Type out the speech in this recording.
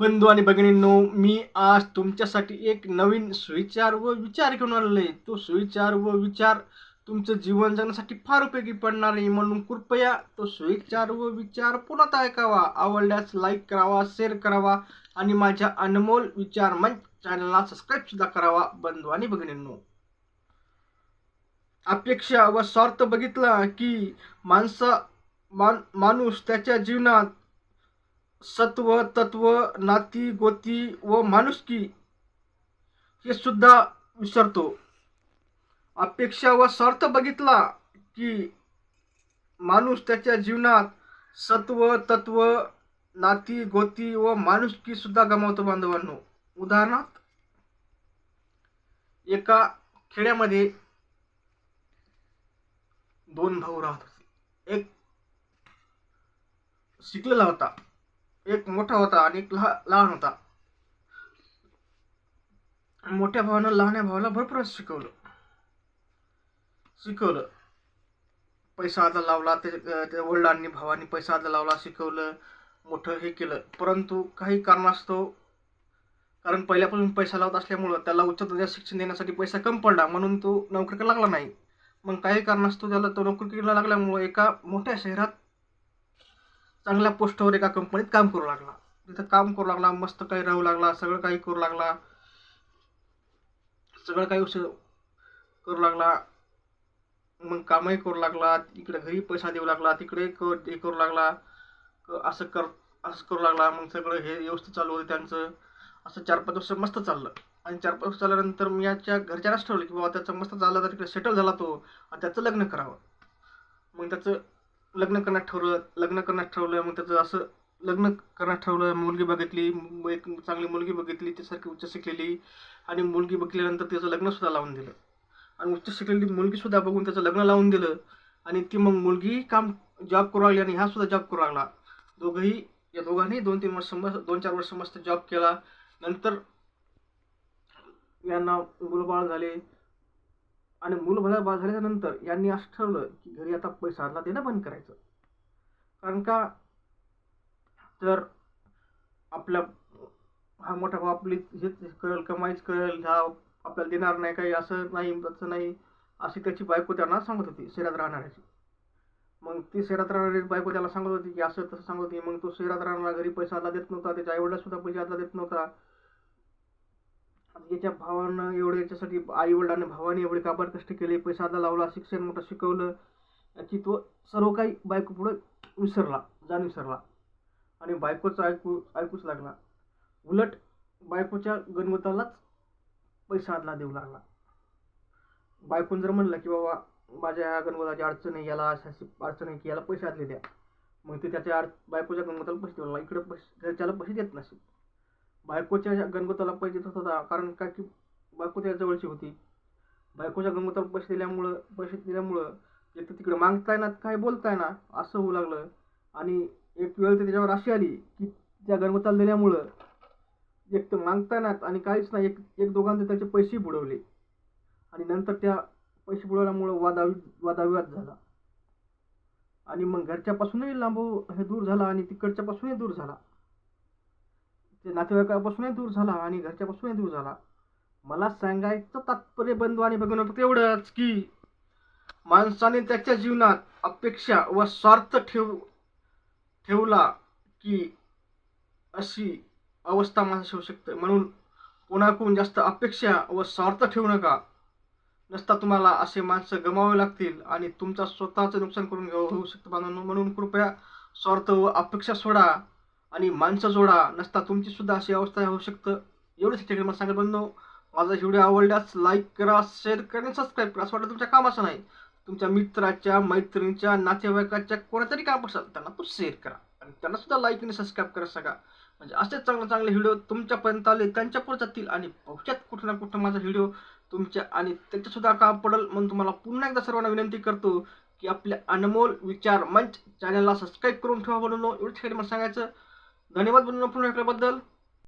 बंधू आणि भगिनींनो मी आज तुमच्यासाठी एक नवीन सुविचार व विचार घेऊन आलेलो आहे. तो सुविचार व विचार तुमचं जीवन जगण्यासाठी फार उपयोगी पडणार आहे. म्हणून कृपया तो सुविचार व विचार पुन्हा ऐकावा. आवडल्यास लाईक करावा शेअर करावा आणि माझ्या अनमोल विचार मंच चॅनलला सबस्क्राईब सुद्धा करावा बंधू आणि भगिनींनो. अपेक्षा व स्वार्थ बघितला की माणसा मान माणूस त्याच्या जीवनात सत्व तत्व नाती गोती व माणुसकी हे सुद्धा विसरतो. अपेक्षा व स्वार्थ बघितला की माणूस त्याच्या जीवनात सत्व तत्व नाती गोती व माणुसकी सुद्धा गमावतो बांधवांनो. उदाहरणार्थ एका खेड्यामध्ये दोन भाऊ राहत होते. एक शिकलेला होता. एक मोठा होता आणि एक लहान होता. मोठ्या भावानं लहान्या भावाला भरपूर शिकवलं. शिकवलं. पैसा आता लावला ते त्या वडिलांनी भावांनी पैसा आता लावला शिकवलं मोठं हे केलं. परंतु काही कारणास्तव कारण पहिल्यापासून पैसा लावत असल्यामुळं त्याला उच्च दर्जाचं शिक्षण देण्यासाठी पैसा कमी पडला म्हणून तो नोकरीकडे लागला नाही. मग काही कारणास्तव त्याला तो नोकरीला लागल्यामुळं एका मोठ्या शहरात चांगल्या पोस्टवर एका कंपनीत काम करू लागला. तिथं काम करू लागला मस्त काही राहू लागला सगळं काही करू लागला. सगळं काही उस करू लागला. मग कामही करू लागला इकडे घरी पैसा देऊ लागला तिकडे कर हे करू लागला क- असं कर असं करू लागला. मग सगळं हे व्यवस्थित चालू होतं त्यांचं. असं चार पाच वर्ष मस्त चाललं. आणि चार पाच वर्ष चालल्यानंतर मी याच्या घरच्यांनाच ठरवलं की बाबा त्याचं मस्त झालं तर तिकडे सेटल झाला तो आणि त्याचं लग्न करावं. मग त्याचं लग्न करण्यात ठरवलं लग्न करण्यात ठरवलं मग त्याचं असं लग्न करण्यात ठरवलं मुलगी बघितली एक चांगली मुलगी बघितली त्यासारखी उच्च शिकलेली आणि मुलगी बघितल्यानंतर त्याचं लग्नसुद्धा लावून दिलं. आणि उच्च शिकलेली मुलगीसुद्धा बघून त्याचं लग्न लावून दिलं आणि ती मग मुलगी काम जॉब करू लागली आणि हा सुद्धा जॉब करू लागला. दोघंही या दोघांनी दोन तीन वर्ष मस्त दोन चार वर्ष मस्त जॉब केला. नंतर यांना मुलबाळ झाले. आणि मुलबाळ बाळ झाल्यानंतर यांनी असं ठरवलं की घरी आता पैसा देणं बंद करायचं. कारण का? तर आपल्या हा मोठा भाऊ आपली हेच करेल कमाईच करेल हा आपल्याला देणार नाही काही असं नाही तसं नाही अशी त्याची बायको त्यांना सांगत होती शहरात राहणाऱ्याची. मग ती शहरात राहणारी बायको त्याला सांगत होती की असं तसं सांगत होती. मग तो शहरात राहणारा घरी पैसा आला देत नव्हता त्याच्या आईवडला सुद्धा पैसे आला देत नव्हता. याच्या भावानं एवढं याच्यासाठी आई वडिलांनी भावाने एवढे काबाड कष्ट केले? पैसादा लावला शिक्षण मोठं शिकवलं. याची तो सर्व काही बायको पुढे विसरला जाण विसरला. आणि बायकोचं ऐकू ऐकूच लागला. उलट बायकोच्या गणवतालाच पैसा आदला देऊ लागला. बायकोन जर म्हणलं की बाबा माझ्या ह्या गणवताची अडचण आहे याला अशा अशी अडचण आहे की याला पैसे आदले द्या. मग ते त्याच्या अड बायकोच्या गणवताला पैसे देऊ लागला. इकडे पैसे घरच्याला पैसे देत नसेल. बायकोच्या गणगोताला पैसे देत होता कारण काय की बायको त्या जवळची होती. बायकोच्या गणगोताला पैसे दिल्यामुळं पैसे दिल्यामुळं एक तर तिकडे मागताय ना काय बोलताय ना असं होऊ लागलं. आणि एक वेळ तर त्याच्यावर अशी आली की त्या गणगोताला दिल्यामुळं एक तर मागताय ना आणि काहीच नाही एक एक दोघांचे त्याचे पैसे बुडवले. आणि नंतर त्या पैसे बुडवल्यामुळं वादावि वादाविवाद झाला. आणि मग घरच्यापासूनही लांब हे दूर झाला आणि तिकडच्यापासूनही दूर झाला. ते नातेवाईकापासूनही दूर झाला आणि घरच्यापासूनही दूर झाला. मला सांगायचं तात्पर्य बंधू आणि बघून फक्त एवढंच की माणसाने त्याच्या जीवनात अपेक्षा व स्वार्थ ठेव ठेवला की अशी अवस्था माणसाची होऊ शकते. म्हणून कोणाकडून जास्त अपेक्षा व स्वार्थ ठेवू नका. नसता तुम्हाला असे माणसं गमावे लागतील आणि तुमचा स्वतःचं नुकसान करून घ्यावं होऊ शकतं. बांधवांनो. म्हणून कृपया स्वार्थ व अपेक्षा सोडा. आणि माणसं जोडा नसता तुमची सुद्धा अशी अवस्था होऊ शकतं. एवढंच ठिकाणी मला सांगत बंधू. माझा व्हिडिओ आवडल्यास लाईक करा शेअर करा आणि सबस्क्राईब करा. असं वाटतं तुमच्या कामाचं नाही. तुमच्या मित्राच्या मैत्रिणीच्या नातेवाईकाच्या कोणातरी काम असाल त्यांना तो शेअर करा. आणि त्यांना सुद्धा लाईक आणि सबस्क्राईब करा सगळा म्हणजे असेच चांगले चांगले व्हिडिओ तुमच्यापर्यंत आले त्यांच्या जातील आणि भविष्यात कुठं ना कुठं माझा व्हिडिओ तुमच्या आणि त्याच्यासुद्धा काम पडेल म्हणून तुम्हाला पुन्हा एकदा सर्वांना विनंती करतो की आपल्या अनमोल विचार मंच चॅनलला सबस्क्राईब करून ठेवा म्हणून एवढं ठिकाणी मला सांगायचं. धन्यवाद म्हणून पुन्हा ऐकल्याबद्दल.